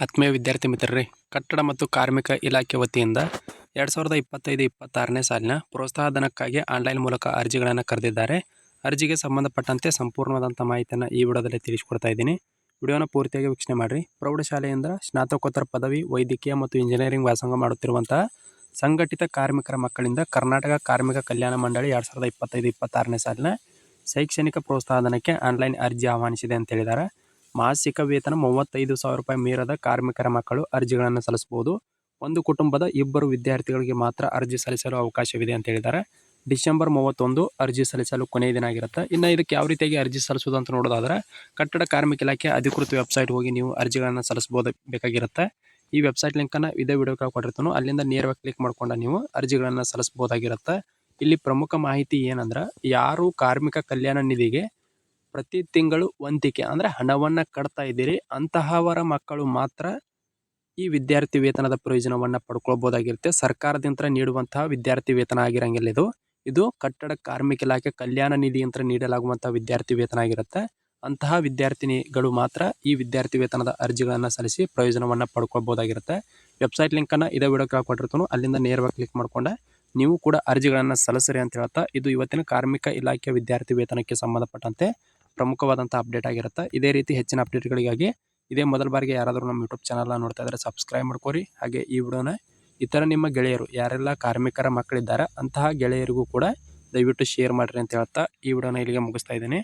ಆತ್ಮೀಯ ವಿದ್ಯಾರ್ಥಿ ಮಿತ್ರರೇ, ಕಟ್ಟಡ ಮತ್ತು ಕಾರ್ಮಿಕ ಇಲಾಖೆ ವತಿಯಿಂದ ಎರಡು ಸಾವಿರದ ಇಪ್ಪತ್ತೈದು ಇಪ್ಪತ್ತಾರನೇ ಸಾಲಿನ ಪ್ರೋತ್ಸಾಹಧನಕ್ಕಾಗಿ ಆನ್ಲೈನ್ ಮೂಲಕ ಅರ್ಜಿಗಳನ್ನು ಕರೆದಿದ್ದಾರೆ. ಅರ್ಜಿಗೆ ಸಂಬಂಧಪಟ್ಟಂತೆ ಸಂಪೂರ್ಣವಾದಂಥ ಮಾಹಿತಿಯನ್ನು ಈ ವಿಡಿಯೋದಲ್ಲಿ ತಿಳಿಸ್ಕೊಡ್ತಾ ಇದ್ದೀನಿ. ವಿಡಿಯೋನ ಪೂರ್ತಿಯಾಗಿ ವೀಕ್ಷಣೆ ಮಾಡಿರಿ. ಪ್ರೌಢಶಾಲೆಯಿಂದ ಸ್ನಾತಕೋತ್ತರ ಪದವಿ, ವೈದ್ಯಕೀಯ ಮತ್ತು ಇಂಜಿನಿಯರಿಂಗ್ ವ್ಯಾಸಂಗ ಮಾಡುತ್ತಿರುವಂತಹ ಸಂಘಟಿತ ಕಾರ್ಮಿಕರ ಮಕ್ಕಳಿಂದ ಕರ್ನಾಟಕ ಕಾರ್ಮಿಕ ಕಲ್ಯಾಣ ಮಂಡಳಿ ಎರಡು ಸಾವಿರದ ಇಪ್ಪತ್ತೈದು ಇಪ್ಪತ್ತಾರನೇ ಸಾಲಿನ ಶೈಕ್ಷಣಿಕ ಪ್ರೋತ್ಸಾಹಧನಕ್ಕೆ ಆನ್ಲೈನ್ ಅರ್ಜಿ ಆಹ್ವಾನಿಸಿದೆ ಅಂತ ಹೇಳಿದ್ದಾರೆ. ಮಾಸಿಕ ವೇತನ ಮೂವತ್ತೈದು ಸಾವಿರ ರೂಪಾಯಿ ಮೀರದ ಕಾರ್ಮಿಕರ ಮಕ್ಕಳು ಅರ್ಜಿಗಳನ್ನು ಸಲ್ಲಿಸಬಹುದು. ಒಂದು ಕುಟುಂಬದ ಇಬ್ಬರು ವಿದ್ಯಾರ್ಥಿಗಳಿಗೆ ಮಾತ್ರ ಅರ್ಜಿ ಸಲ್ಲಿಸಲು ಅವಕಾಶವಿದೆ ಅಂತ ಹೇಳಿದ್ದಾರೆ. ಡಿಸೆಂಬರ್ ಮೂವತ್ತೊಂದು ಅರ್ಜಿ ಸಲ್ಲಿಸಲು ಕೊನೆಯ ದಿನ ಆಗಿರುತ್ತೆ. ಇನ್ನು ಇದಕ್ಕೆ ಯಾವ ರೀತಿಯಾಗಿ ಅರ್ಜಿ ಸಲ್ಲಿಸೋದು ಅಂತ ನೋಡೋದಾದ್ರೆ, ಕಟ್ಟಡ ಕಾರ್ಮಿಕ ಇಲಾಖೆ ಅಧಿಕೃತ ವೆಬ್ಸೈಟ್ ಹೋಗಿ ನೀವು ಅರ್ಜಿಗಳನ್ನು ಸಲ್ಲಿಸಬಹುದು ಬೇಕಾಗಿರುತ್ತೆ. ಈ ವೆಬ್ಸೈಟ್ ಲಿಂಕನ್ನು ಇದೇ ವಿಡಿಯೋ ಕೊಟ್ಟಿರ್ತಾನೋ. ಅಲ್ಲಿಂದ ನೇರವಾಗಿ ಕ್ಲಿಕ್ ಮಾಡ್ಕೊಂಡು ನೀವು ಅರ್ಜಿಗಳನ್ನು ಸಲ್ಲಿಸಬಹುದಾಗಿರುತ್ತೆ. ಇಲ್ಲಿ ಪ್ರಮುಖ ಮಾಹಿತಿ ಏನಂದ್ರೆ, ಯಾರು ಕಾರ್ಮಿಕ ಕಲ್ಯಾಣ ನಿಧಿಗೆ ಪ್ರತಿ ತಿಂಗಳು ವಂತಿಕೆ, ಅಂದರೆ ಹಣವನ್ನು ಕಟ್ತಾ ಇದ್ದೀರಿ. ಅಂತಹವರ ಮಕ್ಕಳು ಮಾತ್ರ ಈ ವಿದ್ಯಾರ್ಥಿ ವೇತನದ ಪ್ರಯೋಜನವನ್ನು ಪಡ್ಕೊಳ್ಬೋದಾಗಿರುತ್ತೆ. ಸರ್ಕಾರದಿಂದ ನೀಡುವಂತಹ ವಿದ್ಯಾರ್ಥಿ ವೇತನ ಆಗಿರಂಗಿಲ್ಲ ಇದು. ಇದು ಕಟ್ಟಡ ಕಾರ್ಮಿಕ ಇಲಾಖೆ ಕಲ್ಯಾಣ ನಿಧಿ ಅಂತ ನೀಡಲಾಗುವಂತಹ ವಿದ್ಯಾರ್ಥಿ ವೇತನ ಆಗಿರುತ್ತೆ. ಅಂತಹ ವಿದ್ಯಾರ್ಥಿನಿಗಳು ಮಾತ್ರ ಈ ವಿದ್ಯಾರ್ಥಿ ವೇತನದ ಅರ್ಜಿಗಳನ್ನು ಸಲ್ಲಿಸಿ ಪ್ರಯೋಜನವನ್ನು ಪಡ್ಕೊಳ್ಬೋದಾಗಿರುತ್ತೆ. ವೆಬ್ಸೈಟ್ ಲಿಂಕನ್ನು ಇದೇ ವಿಡಿಯೋ ಕೊಟ್ಟಿರ್ತಾನೋ ಅಲ್ಲಿಂದ ನೇರವಾಗಿ ಕ್ಲಿಕ್ ಮಾಡ್ಕೊಂಡೆ ನೀವು ಕೂಡ ಅರ್ಜಿಗಳನ್ನು ಸಲ್ಲಿಸ್ರಿ ಅಂತ ಹೇಳ್ತಾ, ಇದು ಇವತ್ತಿನ ಕಾರ್ಮಿಕ ಇಲಾಖೆ ವಿದ್ಯಾರ್ಥಿ ವೇತನಕ್ಕೆ ಸಂಬಂಧಪಟ್ಟಂತೆ ಪ್ರಮುಖವಾದಂಥ ಅಪ್ಡೇಟ್ ಆಗಿರುತ್ತೆ. ಇದೇ ರೀತಿ ಹೆಚ್ಚಿನ ಅಪ್ಡೇಟ್ಗಳಿಗಾಗಿ ಇದೇ ಮೊದಲ ಬಾರಿಗೆ ಯಾರಾದರೂ ನಮ್ಮ ಯೂಟ್ಯೂಬ್ ಚಾನಲ್ನ ನೋಡ್ತಾ ಇದ್ದರೆ ಸಬ್ಸ್ಕ್ರೈಬ್ ಮಾಡ್ಕೋರಿ. ಹಾಗೆ ಈ ವಿಡಿಯೋನ ಇತರ ನಿಮ್ಮ ಗೆಳೆಯರು, ಯಾರೆಲ್ಲ ಕಾರ್ಮಿಕರ ಮಕ್ಕಳಿದ್ದಾರೆ ಅಂತಹ ಗೆಳೆಯರಿಗೂ ಕೂಡ ದಯವಿಟ್ಟು ಶೇರ್ ಮಾಡಿರಿ ಅಂತ ಹೇಳ್ತಾ ಈ ವಿಡಿಯೋನ ಇಲ್ಲಿಗೆ ಮುಗಿಸ್ತಾ ಇದ್ದೀನಿ.